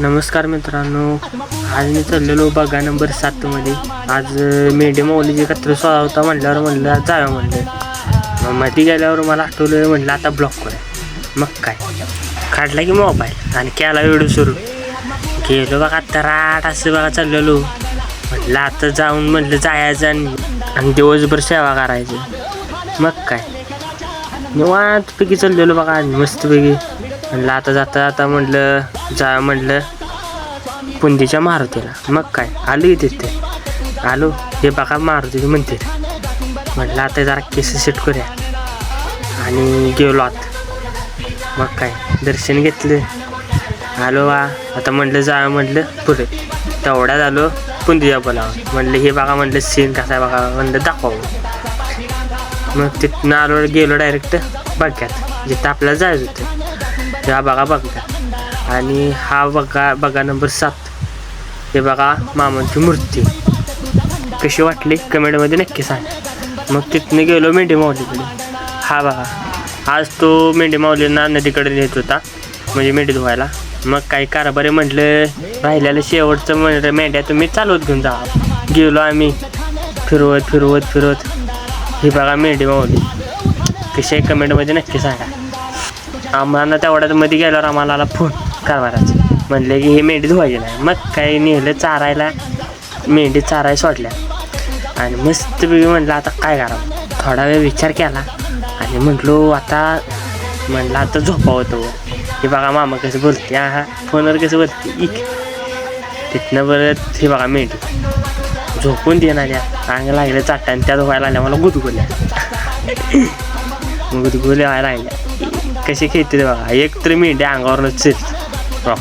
नमस्कार मित्रांनो. आज मी चाललेलो बघा नंबर सातमध्ये आज अं, मेंढी कत्र सोळा होता म्हटल्यावर म्हणलं आज म्हणलं. मग मध्ये गेल्यावर मला आठवलं म्हटलं आता ब्लॉक कर मग काय? काढला की मोबाईल आणि केला व्हिडिओ सुरू. गेलो बघा आता राट असं बघा चाललेलो. म्हटलं आता जाऊन म्हटलं जायचं आणि आणि दिवसभर सेवा करायची. मग काय? निवांतपैकी चाललेलो बघा आणि मस्तपैकी. म्हणलं आता जाता जाता म्हटलं जा म्हटलं पुंदीच्या मारुतीला. मग काय? आलो की तिथे आलो. हे बघा मारुतीचं म्हणते. म्हटलं आता जरा केस सेट करूया. आणि गेलो आत. मग काय? दर्शन घेतलं. आलो वा. आता म्हटलं जा म्हटलं पुढे. तेवढ्यात आलो पुंदीच्या बोलावं म्हटलं हे बघा म्हटलं सीन कसा आहे बघा. म्हटलं दाखवावं मग तिथनं आलो गेलो डायरेक्ट बघ्यात. जिथं आपल्याला जायचं होतं. हा बघा बघा आणि हा बघा बघा नंबर सात. हे बघा मामांची मूर्ती. कशी वाटली? कमेंटमध्ये नक्की सांग. मग तिथनं गेलो मेंढी माऊलीकडे. हा बघा. आज तो मेंढी माऊलींना नदीकडे नेत होता म्हणजे मेंढी धुवायला. मग काही कारभारी म्हटलं राहिलेलं शेवटचं म्हणजे मेंढ्या तुम्ही चालवत घेऊन जा. गेलो आम्ही. फिरवत फिरवत फिरवत. ही बघा मेंढी माऊली. कशी आहे? कमेंटमध्ये नक्की सांगा. आम्हाला तेवढ्यात मध्ये गेल्यावर आम्हाला आला फोन मारायचं म्हणले की हे मेंढी धुवायची नाही. मग काही नेलं चारायला मेंढी चारायला सोडल्या. आणि मस्त म्हटलं आता काय करावं? थोडा वेळ विचार केला आणि म्हटलो आता म्हटलं आता झोपा होतो हे बघा मामा कसं बोलते हा हा फोनवर कसं बोलते इक. तिथनं परत हे बघा मेंढी. झोपून देणार या अंग लागलं चाटा आणि त्या धुवायला आल्या मला गुदगुल्या. गुदगुल्या व्हायला लागल्या. कशी खेळते बघा एक तर मेंढी अंगावरच चिर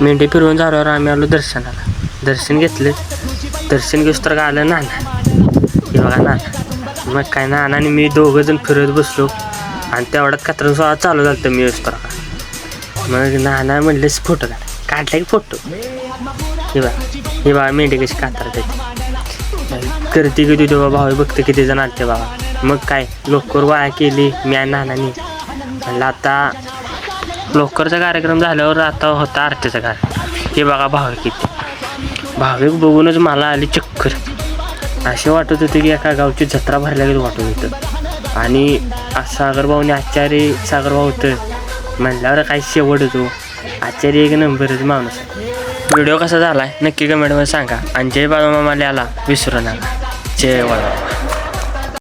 मेंढी फिरवून झाल्यावर आम्ही आलो दर्शनाला. दर्शन घेतलं. दर्शन घेऊस तर का आलं नाना. हे बघा नाना. मग काय नाना आणि मी दोघं जण फिरत बसलो. आणि तेवढ्यात कत्र सोळा चालू झालं मी येऊस तर का मग नाना म्हणलेच फोटो काढ. काढला की फोटो? हे बघा. हे बाबा मेंढी कशी कातरत. येते करते किती तेव्हा भाऊ बघते किती जण आलते बाबा. मग काय? लोकर वाया केली मी नानानी. म्हणलं आता लोकरचा कार्यक्रम झाल्यावर आता होता आरतीचा कार्यक्रम. हे बघा भाविक इथे भाविक बघूनच मला आली चक्कर. असे वाटत होते की एका गावची जत्रा भरल्या गेली वाटत होतं. आणि सागरभाऊने आचार्य सागरभाऊ होतं. म्हणल्यावर काय शेवट होतो. आचार्य एक नंबरच माणूस व्हिडिओ कसा झाला आहे नक्की कमेंटमध्ये सांगा. आणि जय बाळूमामाला आला विसरू नका. जय बाळूमामा.